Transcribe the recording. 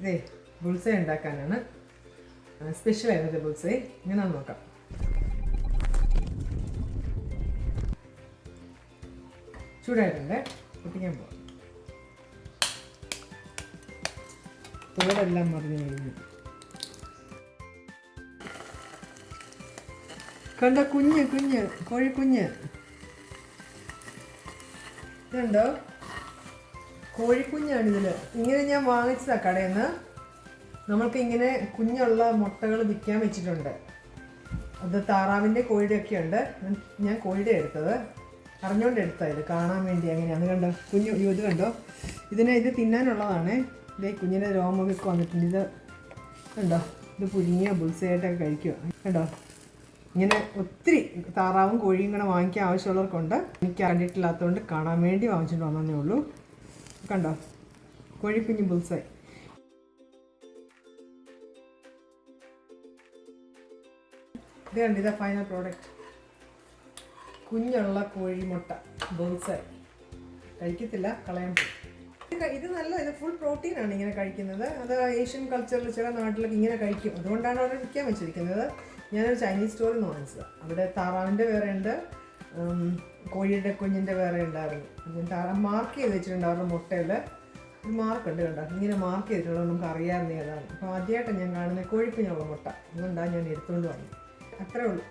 ഇതേ ബുൾസൈ ഉണ്ടാക്കാനാണ്. സ്പെഷ്യൽ ആയിരുന്നത് ബുൾസൈ ഇങ്ങനെ നോക്കാം. ചൂടായിട്ടുണ്ട്. പൊട്ടിക്കാൻ പോവാം. തോടെല്ലാം മറിഞ്ഞു കഴിഞ്ഞു. കണ്ട കുഞ്ഞ് കുഞ്ഞ് കോഴിക്കുഞ്ഞ് ഇതുണ്ടോ? കോഴിക്കുഞ്ഞാണ് ഇതിൽ ഇങ്ങനെ ഞാൻ വാങ്ങിച്ചതാണ് കടയിൽ നിന്ന് നമ്മൾക്ക് ഇങ്ങനെ കുഞ്ഞുള്ള മുട്ടകൾ വിൽക്കാൻ വെച്ചിട്ടുണ്ട്. അത് താറാവിന്റെ കോഴിയൊക്കെ ഉണ്ട് ഞാൻ- കോഴിയുടെ എടുത്തത്. അറിഞ്ഞുകൊണ്ട് എടുത്താൽ ഇത്. കാണാൻ വേണ്ടി അങ്ങനെയാണ് കണ്ടോ? കുഞ്ഞു ഇത് കണ്ടോ? ഇതിനെ ഇത് തിന്നാനുള്ളതാണ്. ഇതേ കുഞ്ഞിന്റെ രോമൊക്കെ വന്നിട്ടുണ്ട്. ഇത് കണ്ടോ? ഇത് പുഴുങ്ങിയ ബുൾസയായിട്ടൊക്കെ കഴിക്കുക കണ്ടോ? ഇങ്ങനെ ഒത്തിരി താറാവും കോഴിയും കൂടെ വാങ്ങിക്കാൻ ആവശ്യമുള്ളവർക്കുണ്ട്. എനിക്ക് കണ്ടിട്ടില്ലാത്തതുകൊണ്ട് കാണാൻ വേണ്ടി വാങ്ങിച്ചിട്ട് വന്നതേ ഉള്ളൂ. കണ്ടോ? കോഴിക്കുഞ്ഞ് ബുൾസായി. ഇത് ഇതാ ഫൈനൽ പ്രോഡക്റ്റ് കുഞ്ഞുള്ള കോഴിമുട്ട ബുൾസായി. കഴിക്കത്തില്ല കളയാൻ ഇത് നല്ല ഇത് ഫുൾ പ്രോട്ടീനാണ് ഇങ്ങനെ കഴിക്കുന്നത്. അത് ഏഷ്യൻ കൾച്ചറിൽ ചില നാട്ടിലൊക്കെ ഇങ്ങനെ കഴിക്കും. അതുകൊണ്ടാണ് അവിടെ വിൽക്കാൻ വെച്ചിരിക്കുന്നത്. ഞാനൊരു ചൈനീസ് സ്റ്റോറിൽ നിന്ന് വാങ്ങിച്ചത്. അവിടെ താറാവിന്റെ വേറെ ഉണ്ട്. കോഴിയുടെ കുഞ്ഞിന്റെ വേറെ ഉണ്ടായിരുന്നു. അതിന് താറാവ് മാർക്ക് ചെയ്ത് വെച്ചിട്ടുണ്ട് അവരുടെ മുട്ടയിൽ ഒരു മാർക്ക് ഉണ്ട് കണ്ടോ? ഇങ്ങനെ മാർക്ക് ചെയ്തിട്ടുള്ളത് നമുക്ക് അറിയാവുന്ന ഏതാണ് അപ്പോൾ ആദ്യമായിട്ടാണ് ഞാൻ കാണുന്നത് കോഴിക്കുഞ്ഞുള്ള മുട്ട. അതുകൊണ്ടാണ് ഞാൻ എടുത്തുകൊണ്ട് വന്നത്. അത്രേ ഉള്ളൂ.